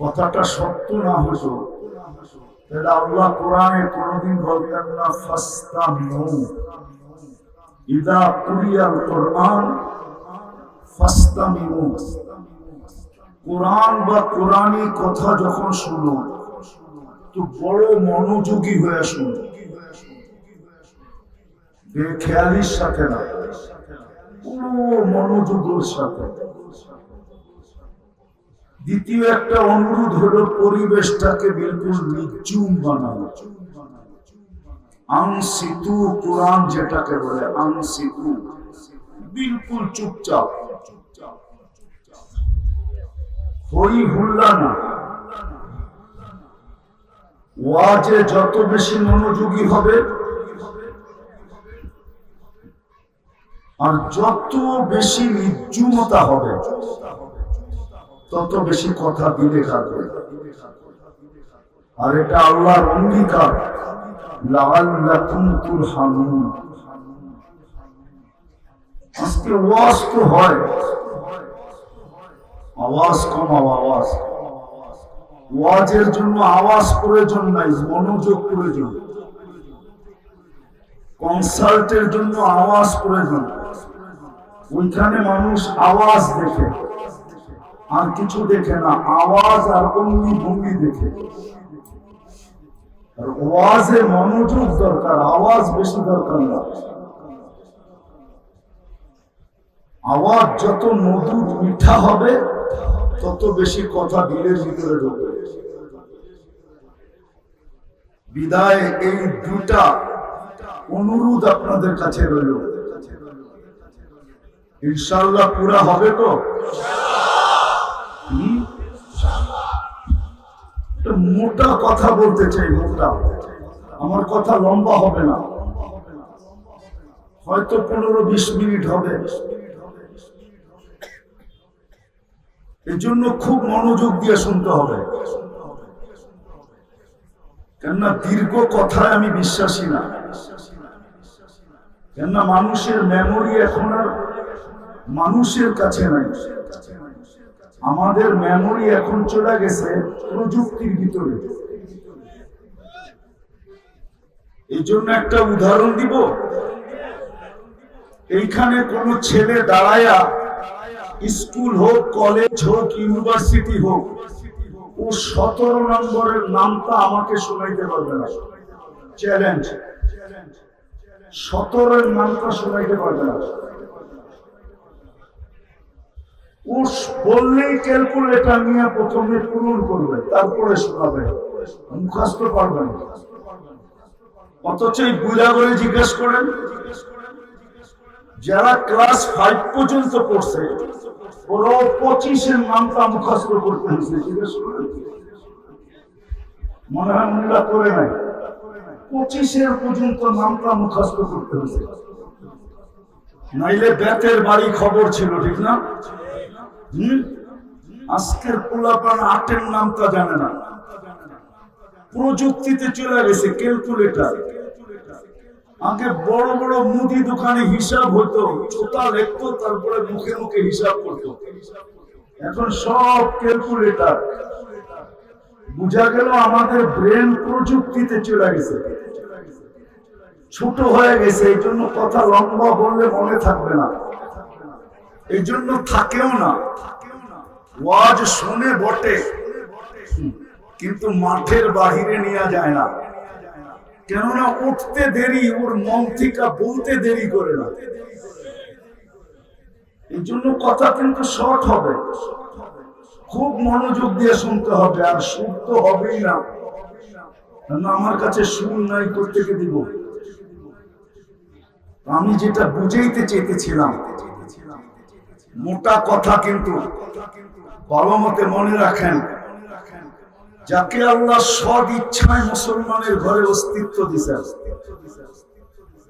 কথাটা সত্য না আল্লাহ কোরআনে কোনদিন কোরআন কোরআন বা কোরআনী কথা যখন শুনো, তো বড় মনোযোগী হয়ে শুনো। বেখেয়ালির সাথে না পুরো মনোযোগের সাথে। দ্বিতীয় একটা অনুরোধ হলো পরিবেশটাকে বিলকুল নিচুম বানানো। আংসিতু কোরআন যেটাকে বলে আংসিতু বিলকুল চুপচাপ। হই হুল্লা না। ওয়াজে যত বেশি মনোযোগী হবে, আর যত বেশি নির্জুমতা হবে তত বেশি কথা দিলে খাবে আর এটা আল্লাহর অঙ্গীকার। আজকে ওয়াজ তো হয়। আওয়াজ আওয়াজ। ওয়াজের জন্য আওয়াজ প্রয়োজন নাই, মনোযোগ প্রয়োজন। কনসাল্টের জন্য আওয়াজ প্রয়োজন। ওইখানে মানুষ আওয়াজ দেখে। আর কিছু দেখে না, আওয়াজ আর অঙ্গি ভঙ্গি দেখে। আর ওয়াজে মনোযোগ দরকার, আওয়াজ বেশি দরকার না। আওয়াজ যত মধুর, মিঠা হবে, তত বেশি কথা দিলের ভিতরে ঢুকবে। বিদায়, এই দুটা অনুরোধ আপনাদের কাছে রইল। ইনশাল্লাহ পুরা হবে তো? মোটা কথা বলতে চাই মোটা আমার কথা লম্বা হবে না। হয়তো পনেরো বিশ মিনিট হবে। এই জন্য খুব মনোযোগ দিয়ে শুনতে হবে। কেননা দীর্ঘ কথায় আমি বিশ্বাসী না। কেননা মানুষের মেমোরি এখন আর মানুষের কাছে নাই। আমাদের মেমোরি এখন চলে গেছে প্রযুক্তির ভিতরে। এই জন্য একটা উদাহরণ দিব। এইখানে কোন ছেলে দাঁড়ায়া স্কুল হোক, কলেজ হোক, ইউনিভার্সিটি হোক, ও সতেরো নম্বরের নামটা আমাকে শোনাইতে পারবে না। চ্যালেঞ্জ সতেরোর নামটা শোনাইতে পারবে না। ও বললেই ক্যালকুলেটার নিয়ে প্রথমে পূরণ করবে, তারপরে শোনাবে। মুখাস্ত পারবে না। অথচ এই বুঝা করে জিজ্ঞেস করেন, যারা ক্লাস ফাইভ পর্যন্ত পড়ছে ওরা পঁচিশের নামটা মুখস্থ করতে হয়েছে, জিজ্ঞেস মনে হয় মোল্লা করে নাই। পঁচিশের পর্যন্ত নামটা মুখস্থ করতে হয়েছে। নাইলে ব্যাতের বাড়ি খবর ছিল, ঠিক না? আজকের পোলাপান আটের নামটা জানে না। প্রযুক্তিতে চলে গেছে, ক্যালকুলেটার। আগে বড় বড় মুদি দোকানে হিসাব হতো ছোটা লিখতো, তারপরে মুখে মুখে হিসাব করতো। এখন সব ক্যালকুলেটার। বুঝা গেল আমাদের ব্রেন প্রযুক্তিতে চলে গেছে। ছোট হয়ে গেছে, এই জন্য কথা লম্বা বললে মনে থাকবে না। এই জন্য থাকেও না। ওয়াজ শুনে বটে। কিন্তু মাঠের বাহিরে নেওয়া যায় না। কেননা উঠতে দেরি, ওর মন থেকে বলতে দেরি করে না। এই জন্য কথা কিন্তু শর্ট হবে। খুব মনোযোগ দিয়ে শুনতে হবে, আর সুর তো হবেই না। আমার কাছে সুর নাই করতে দিব? আমি যেটা বুঝাইতে চেয়েছিলাম মোটা কথা কিন্তু ভালো মনে রাখেন, যাকে আল্লাহ সদ ইচ্ছায় মুসলমানের ঘরে অস্তিত্ব দিছেন।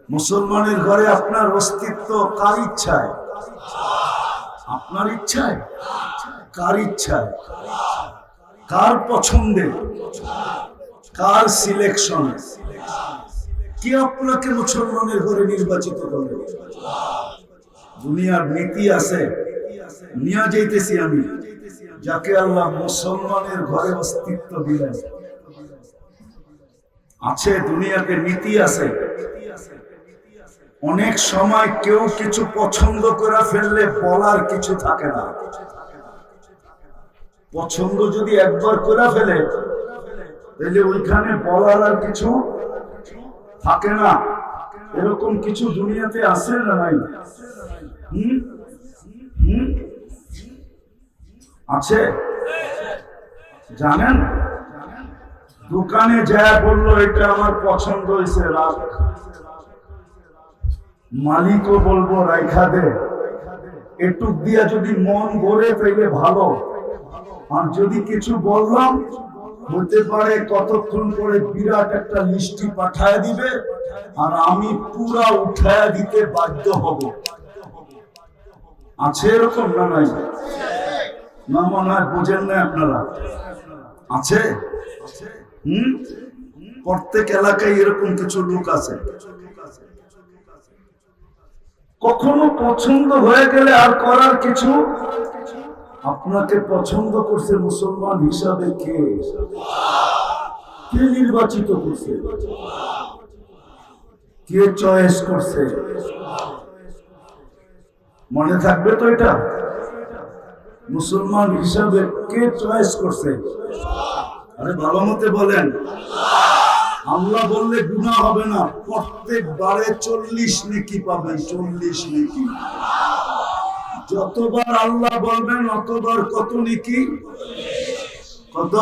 মুসলমানের ঘরে আপনার অস্তিত্ব কার ইচ্ছায়? আপনার ইচ্ছায়? কার ইচ্ছায়? কার পছন্দে? কার সিলেকশন কে আপনাকে মুসলমানের ঘরে নির্বাচিত করবে? দুনিয়ার নীতি আছে, নিয়ে যাইতেছি আমি, যাকে আল্লাহ মুসলমানের ঘরে অস্তিত্ব দিলেন। আছে, দুনিয়াতে নীতি আছে। অনেক সময় কেউ কিছু পছন্দ করে ফেললে বলার কিছু থাকে না। পছন্দ যদি একবার করে ফেলে তাহলে ওইখানে বলার আর কিছু থাকে না। এরকম কিছু দুনিয়াতে আছে না নাই? আছে? জানেন? দোকানে যা বলল, এটা আমার পছন্দ হয়েছে, রাখ। মালিকও বলব, রাইখা দে। এটুক দিয়া যদি মন গড়ে ফেলে ভালো। আর যদি কিছু বললাম, হতে পারে কতক্ষণ পরে বিরাট একটা লিস্টি পাঠায় দিবে, আর আমি পুরা উঠায় দিতে বাধ্য হব। আছে এরকম না নাই? না মনে হয় বোঝেন না আপনারা। আছে? হুম? প্রত্যেক এলাকায় এরকম কিছু লোক আছে। কখনো পছন্দ হয়ে গেলে আর করার কিছু? আপনাকে পছন্দ করছে মুসলমান হিসাবে কে? কে নির্বাচিত করছে? কে চয়েস করছে? মনে থাকবে তো এটা? মুসলমান হিসাবে কে চয়েস করছে? আরে ভালো মতে বলেন। আল্লাহ বললে গুণা হবে না। প্রত্যেক বারে চল্লিশ নেকি পাবেন, চল্লিশ নেকি। যতবার আল্লাহ বলবেন, অতবার কত নেকি? কত?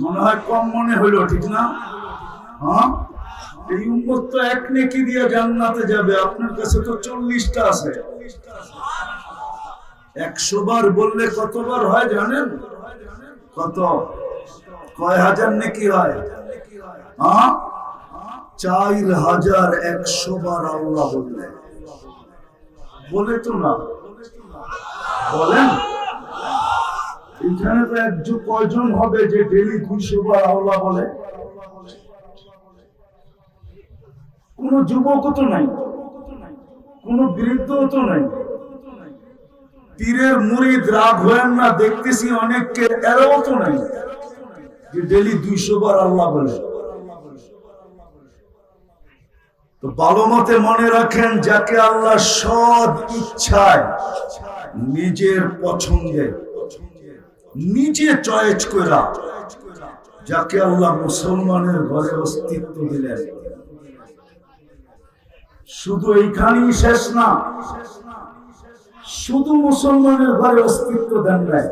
মনে হয় কম মনে হইল, ঠিক না? হ্যাঁ? এই উম্মত তো এক নেকি দিয়ে জান্নাতে যাবে, আপনার কাছে তো চল্লিশটা আছে। একশো বার বললে কতবার হয় জানেন? কত? কয় হাজার নেকি হয়? চার হাজার একশো বার আল্লাহ বললেন বলে তো না। বলেন। এখানে তো একজন কয়জন হবে যে ডেলি দুইশো বার আল্লাহ বলে? কোন যুবক তো নাই, কোন বৃদ্ধ তো নাই। পীরের মুরিদ রাগ হয়েন না, দেখতেছি অনেককে, এরাও তো নাই। যে ডেলি দুইশো বার আল্লাহ বলে। তো ভালো মতে মনে রাখেন, যাকে আল্লাহ সৎ ইচ্ছায় নিজের পছন্দে, নিজে চয়েস করা যাকে আল্লাহ মুসলমানের ঘরে অস্তিত্ব দিলেন। শুধু এইখানেই শেষ না, শুধু মুসলমানের ঘরে অস্তিত্ব দেন নাই।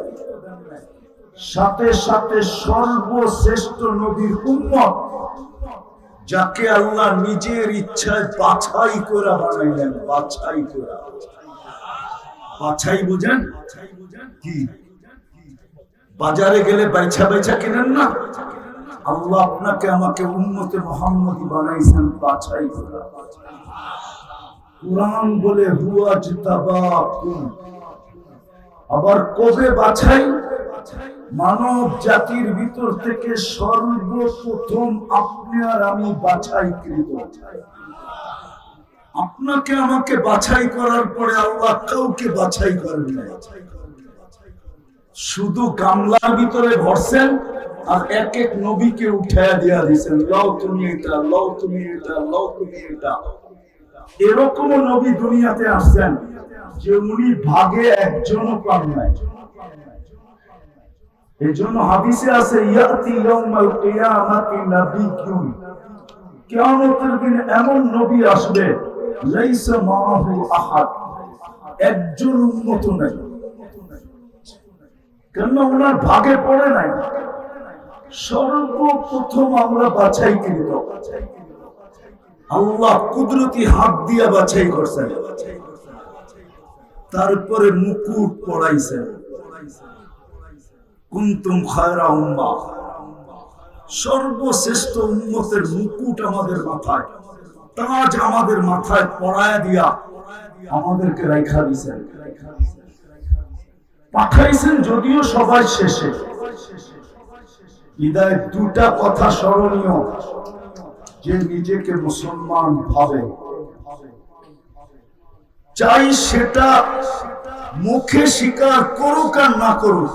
সাথে সাথে সর্বশ্রেষ্ঠ নবীর উম্মত, যাকে আল্লাহ নিজের ইচ্ছায় বাছাই করে বানাইলেন, বাছাই করে। বাছাই বুঝেন? কি? বাজারে গেলে বাইছা বাইছা কিনেন না? আল্লাহ আপনাকে আমাকে উন্মতে মোহাম্মদী বানাইছেন বাছাই কোরআন বলে হুয়া জিতাবাকুম। আবার কবে বাছাই? মানব জাতির ভিতর থেকে সর্বপ্রথম আপনি আর আমি বাছাই কৃত আপনাকে আমাকে বাছাই করার পরে আল্লাহ কাউকে বাছাই করেন শুধু গামলার ভিতরে ভরছেন? আর এক এক নবীকে উঠাইয়া দিয়া দিয়েছেন লও তুমি এটা, লও তুমি এটা, লও তুমি এটা। এরকম নবী দুনিয়াতে আসছেন যে উনি ভাগে একজনও পান নাই। এই জন্য হাদিসে আছে, ইয়াতি ইয়াউমাল কিয়ামাতি কিয়ামতের দিন এমন নবী আসবে, লাইসা মাহু আহাদ। একজন উন্নত নাই। কেন ওনার ভাগে পড়ে নাই। সর্বপ্রথম আমরা বাছাই কৃত আল্লাহ কুদরতি হাত দিয়া বাছাই করছেন। তারপরে মুকুট পড়াইছেন। কুন্তুম খায়রা উম্মা। সর্বশ্রেষ্ঠ উন্মতের মুকুট আমাদের মাথায়। তাজ আমাদের মাথায় পড়ায় দিয়া আমাদেরকে রেখা দিছেন। পাঠাইছেন যদিও সবাই শেষে। বিদায় দুটা কথা স্মরণীয়, যে নিজেকে মুসলমান ভাবে। চাই সেটা মুখে স্বীকার করুক আর না করুক।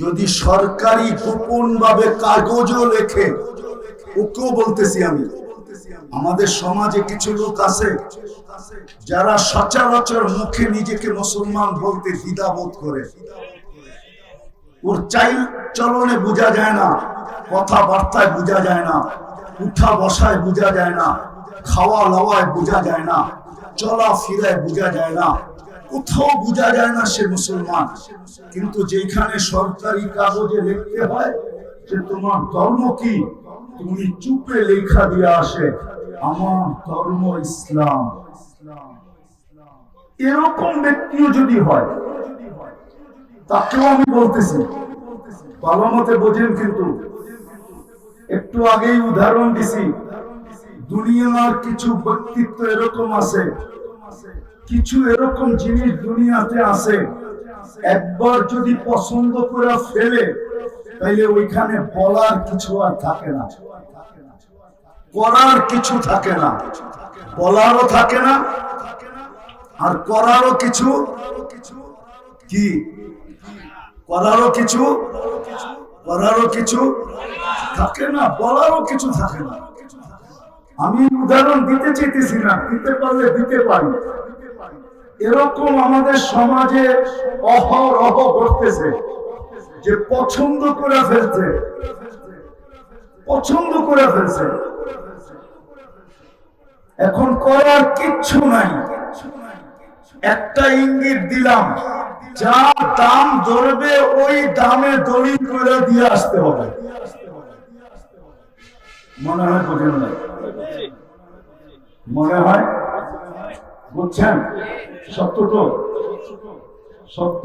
যদি সরকারি গোপন ভাবে কাগজও লেখে, ওকেও বলতেছি আমি, আমাদের সমাজে কিছু লোক আছে যারা সচরাচর মুখে নিজেকে মুসলমান বলতে দ্বিধাবোধ করে। ওর চাই চলনে বোঝা যায় না, কথাবার্তায় বোঝা যায় না, উঠা বসায় বোঝা যায় না, খাওয়া লাওয়ায় বোঝা যায় না, চলা ফিরায় বোঝা যায় না, কোথাও বোঝা যায় না সে মুসলমান। কিন্তু যেখানে সরকারি কাগজে লিখতে হয় যে তোমার ধর্ম কি, তুমি চুপে লেখা দিয়ে আসে, আমার ধর্ম ইসলাম। এরকম ব্যক্তিও যদি হয় তাকেও আমি বলতেছি, ভালো মতে বোঝেন কিন্তু। একটু আগেই উদাহরণ দিছি, দুনিয়ার কিছু ব্যক্তিত্ব এরকম আছে, কিছু এরকম জিনিস দুনিয়াতে আছে, একবার যদি পছন্দ করে ফেলে, তাইলে ওইখানে বলার কিছু আর থাকে না। করার কিছু থাকে না, বলারও থাকে না, আর করারও কিছু কি? করারও কিছু করারও কিছু থাকে না, বলারও কিছু থাকে না। আমি উদাহরণ দিতে চাইতেছি না, দিতে পারলে দিতে পারি। এরকম আমাদের সমাজে অহরহ ঘটতেছে যে পছন্দ করে ফেলছে। পছন্দ করে ফেলছে। এখন করার কিচ্ছু নাই। একটা ইঙ্গিত দিলাম। যা দাম ধরবে, ওই দামে দড়ি করে দিয়ে আসতে হবে। মনে হয় বোঝেন না মনে হয়? বুঝছেন? সত্য তো? সত্য?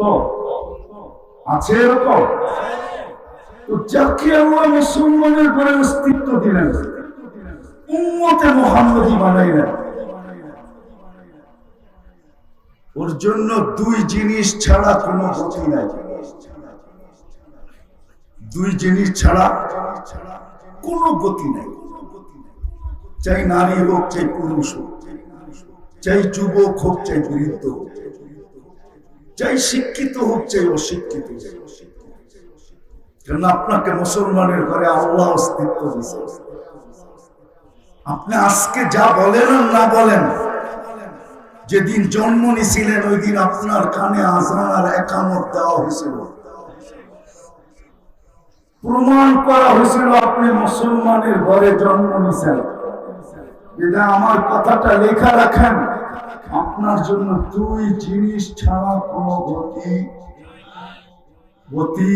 আছে এরকম? যাকে আল্লাহ মুসলমানের ঘরে অস্তিত্ব দিলেন, উম্মতে মোহাম্মদী বানাইলেন। ওর জন্য দুই জিনিস ছাড়া কোনো গতি নাই। দুই জিনিস ছাড়া কোনো গতি নাই। চাই নারী হোক, চাই পুরুষ হোক, চাই যুবক হোক, চাই বৃদ্ধ হোক, চাই শিক্ষিত হোক, চাই অশিক্ষিত কেন আপনাকে মুসলমানের ঘরে আল্লাহ অস্তিত্ব দিয়েছে আপনি আজকে যা বলেন না বলেন যেদিন জন্ম নিছিলেন ওই দিন আপনার কানে আজান আর একামত দেওয়া হয়েছিল। প্রমাণ করা হয়েছিল আপনি মুসলমানের ঘরে জন্ম নিছেন যেটা আমার কথাটা লেখা রাখেন। আপনার জন্য দুই জিনিস ছাড়া কোনো গতি গতি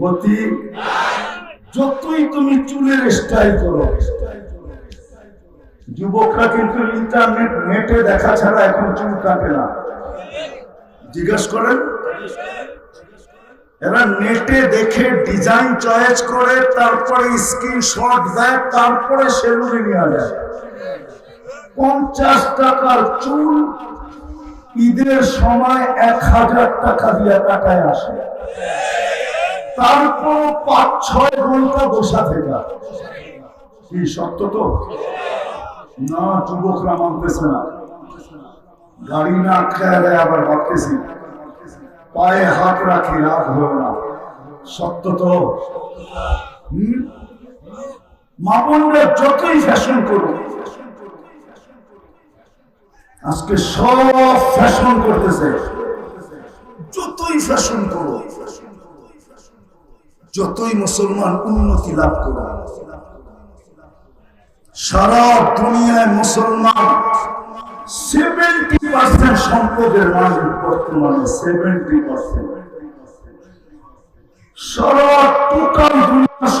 গতি যতই তুমি চুলের স্টাইল করো যুবকরা কিন্তু ইন্টারনেট, নেটে দেখা ছাড়া এখন চুল কাটে না। জিজ্ঞেস করেন? এরা নেটে দেখে ডিজাইন চয়েস করে, তারপরে স্ক্রিনশট দেয়, তারপরে সেলুনে নিয়ে যায়। পঞ্চাশ টাকার চুল ঈদের সময় এক হাজার টাকা দিয়ে কাটায় আসে। তারপর পাঁচ ছয় ঘণ্টা বসা থেকে। সত্য তো? না, যুবকরা মানতেছে না। গাড়ি না আবার ভাবতেছি, পায়ে হাত রাখি রাত হলো না। সত্য তো? হম? মা বোনরা যতই ফ্যাশন করুক, আজকে সব ফ্যাশন করতেছে। যতই ফ্যাশন করো যতই মুসলমান উন্নতি লাভ করো সারা দুনিয়ায় মুসলমান সেভেন্টি পার্সেন্ট সম্পদের মালিক বর্তমানে সেভেন্টি পার্সেন্ট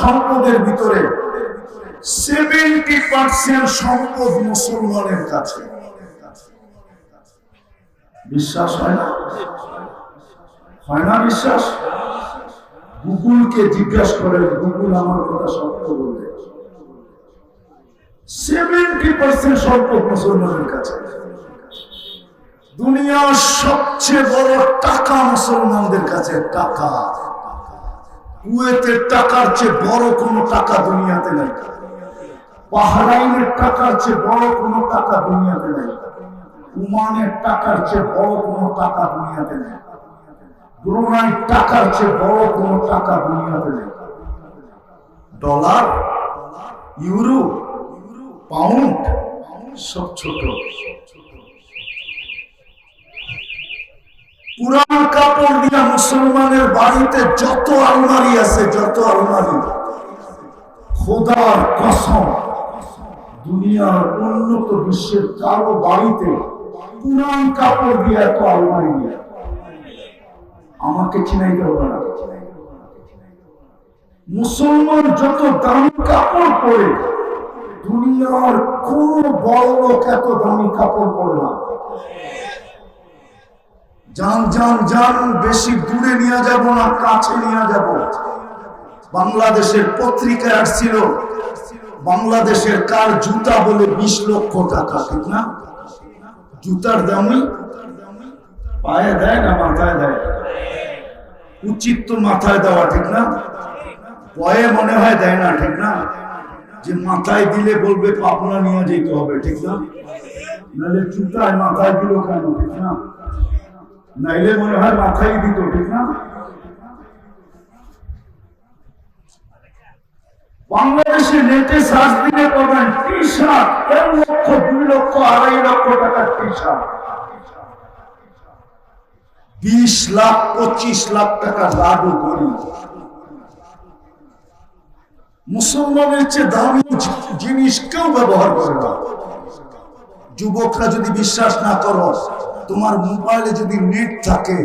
সম্পদের ভিতরে সেভেন্টি পার্সেন্ট সম্পদ মুসলমানের কাছে। বিশ্বাস হয় না? হয় না বিশ্বাস? গুগলকে জিজ্ঞাসা করে, গুগল আমার কথা সত্য বলবে? সেভেন্টি পার্সেন্ট সম্পদ মুসলমানের কাছে। দুনিয়ার সবচেয়ে বড় টাকা মুসলমানদের কাছে টাকা। কুয়েতের টাকার চেয়ে বড় কোনো টাকা দুনিয়াতে নাই। বাহরাইনের টাকার চেয়ে বড় কোনো টাকা দুনিয়াতে নাই। উমানের টাকার চেয়ে বড় কোনো টাকা দুনিয়াতে নেই। ব্রুনাই টাকার চেয়ে বড় কোনো টাকা দুনিয়াতে নেই। ডলার, ইউরো পাউন্ড, সব ছোট। পুরান কাপড় দিয়া মুসলমানের বাড়িতে যত আলমারি আছে, যত আলমারি। খোদার কসম, দুনিয়ার উন্নত বিশ্বের কারও বাড়িতে পুরান কাপড় দিয়ে এত আলমারি আমাকে চিনাইতে হবে না। মুসলমান যত দামি কাপড় পরে দুনিয়ার কোন বড় লোক এত দামি কাপড় পরে না। যান যান যান, বেশি দূরে নিয়ে যাব না, কাছে নিয়ে যাব। বাংলাদেশের পত্রিকায় আসছিল, বাংলাদেশের কার জুতা বলে বিশ লক্ষ টাকা, ঠিক না? জুতার দামই পায়ে দেয় না, মাথায় দেয় উচিত তো মাথায় দেওয়া, ঠিক না? পয়ে মনে হয় দেয় না, ঠিক না? যে মাথায় দিলে বলবে পাবনা নিয়ে যেতে হবে, ঠিক না? নাহলে জুতায় মাথায় দিল কেন, ঠিক না? নাইলে মনে হয় মাথায় দিত, ঠিক না? বাংলাদেশে নেটে সার্চ দিলে পাবেন টি শার্ট এক লক্ষ, দুই লক্ষ, আড়াই লক্ষ টাকার টি শার্ট বিশ লাখ, পঁচিশ লাখ টাকা লাভও করি মুসলমানের চেয়ে দামি জিনিস কেউ ব্যবহার করে না। যুবকরা যদি বিশ্বাস না করো, তোমার মোবাইলে যদি নেট থাকে,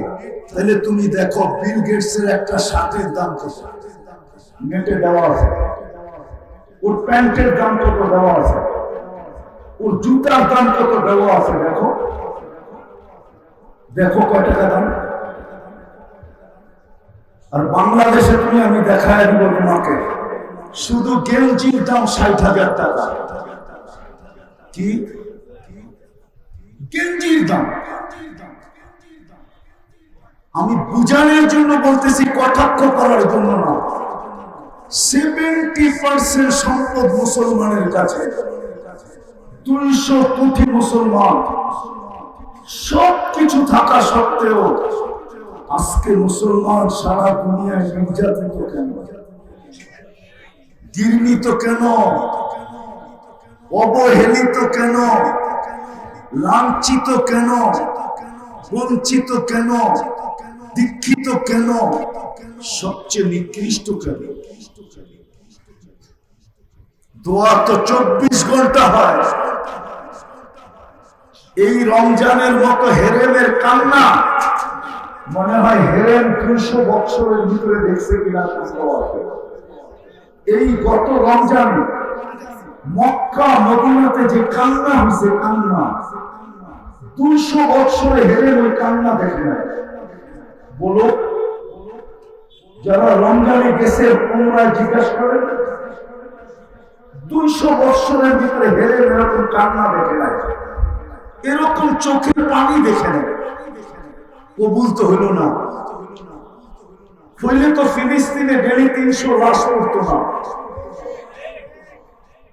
তাহলে তুমি দেখো বিল গেটস এর একটা শার্টের দাম কত। নেটে দেওয়া আছে। ওর প্যান্টের দাম কত দেওয়া আছে। ওর জুতার দাম কত দেওয়া আছে, দেখো। দেখো কয় টাকা দাম। আর বাংলাদেশে তুমি আমি দেখায় দিব তোমাকে। শুধু গেঞ্জির দাম ষাট হাজার টাকা। কি? গেঞ্জির দাম আমি বুঝানোর জন্য বলতেছি, কটাক্ষ করার জন্য না। সেভেন্টি পার্সেন্ট সম্পদ মুসলমানের কাছে। দুইশো কোটি মুসলমান। সব কিছু থাকা সত্ত্বেও আজকে মুসলমান সারা দুনিয়ায় নির্যাতিত কেন? ঘৃণিত কেন? অবহেলিত কেন? লাঞ্ছিত কেন? বঞ্চিত কেন? দীক্ষিত কেন? সবচেয়ে নিকৃষ্ট কেন? দোয়া তো চব্বিশ ঘণ্টা হয়। এই রমজানের মতো হেরেমের কান্না মনে হয় হেরেম দুশো বছরের ভিতরে দেখছে কিনা। এই গত রমজান, মক্কা, মদিনাতে যে কান্না হয়েছে কান্না। দুইশো বৎসরে হেরে ওই কান্না দেখে নাই। বলো, যারা রমজানে গেছে পুনরায় জিজ্ঞাসা করেন, দুইশো বৎসরের ভিতরে হেরে এরকম কান্না দেখে নাই। এরকম চোখের পানি দেখে নেয় কবুল তো হইল না। হইলে তো ফিলিস্তিনে ডেলি তিনশো লাশ পড়তো না।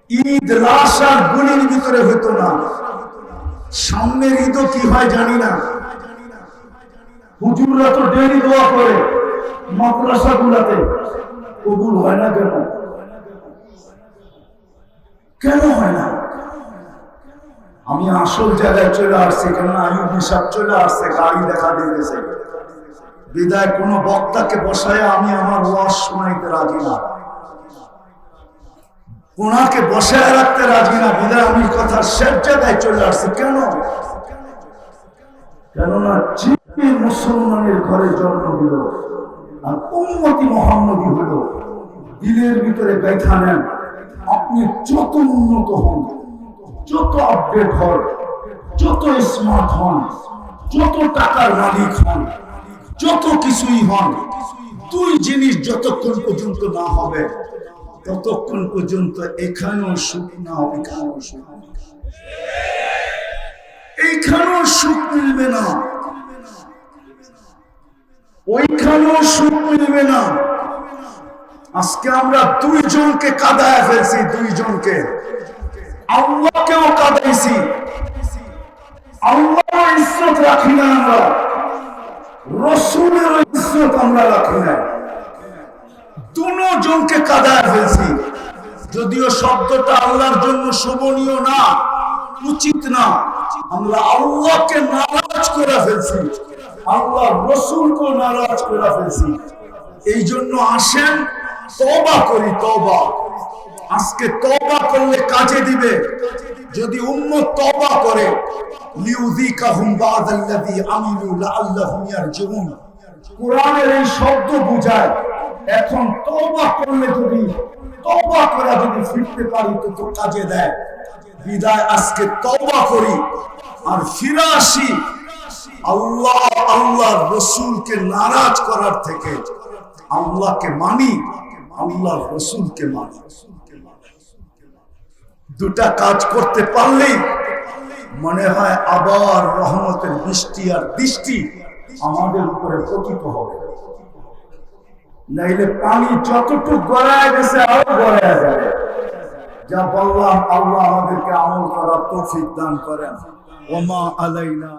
ঈদ, লাশ আর গুলির ভিতরে হইতো না। সামনের ঈদও কি হয় জানি না। হুজুররা তো ডেলি দোয়া করে মাদ্রাসা গুলাতে কবুল হয় না কেন? কেন হয় না? আমি আসল জায়গায় চলে আসছি কেন আয়ুব হিসাব চলে আসছে, গাড়ি দেখা দিতেছে। বিদায় কোন বক্তাকে বসায় আমি আমার ওয়াজ শোনাইতে রাজি না। ওনাকে বসায় রাখতে রাজি না, বিদায় আমি কথা শেষ জায়গায় চলে আসছি। কেন? কেননা চিনি মুসলমানের ঘরে জন্ম দিল আর উন্মতি মোহাম্মদী হল, দিলের ভিতরে ব্যথা নেন, আপনি যত উন্নত হন, যত আপডেট হন, যত স্মার্ট হন, যত টাকার মালিক হন যত কিছুই হন দুই জিনিস যতক্ষণ পর্যন্ত না হবে, ততক্ষণ পর্যন্ত এখানেও সুখ না ওইখানেও সুখ এইখানেও সুখ মিলবে না। ওইখানেও সুখ মিলবে না। আজকে আমরা দুইজনকে কাদায় ফেলছি, দুইজনকে। আল্লাহকেও কাদাইছি। আল্লাহ ইজ্জত রাখি না আমরা। রসুলের ইজ্জত আমরা রাখি না দুনো জনকে কাদায় ফেলছি। যদিও শব্দটা আল্লাহর জন্য শোভনীয় না, উচিত না, আমরা আল্লাহকে নারাজ করে ফেলছি। আল্লাহ রসুলকে নারাজ করে ফেলছি। এই জন্য আসেন তবা করি তবা আজকে তবা করলে কাজে দিবে। যদি উম্মত তবা করে কোরআনের এই শব্দ বুঝায়, এখন তবা করলে যদি তবা করা যদি ফিরতে পারি, তো কাজে দেয়। বিদায় আজকে তবা করি, আর ফিরে আসি আল্লাহ আল্লাহ রসুলকে নারাজ করার থেকে। আল্লাহকে মানি, আল্লাহ রসুলকে মানি। দুটা কাজ করতে পারলেই মনে হয় আবার রহমতের বৃষ্টি আর দৃষ্টি আমাদের উপরে পতিত হবে। নাইলে পানি যতটুকু গড়ায় গেছে, আরও গড়ায় যাবে। যা বললাম, আল্লাহ আমাদেরকে আমল করার তৌফিক দান করেন। ওমা আলাইনা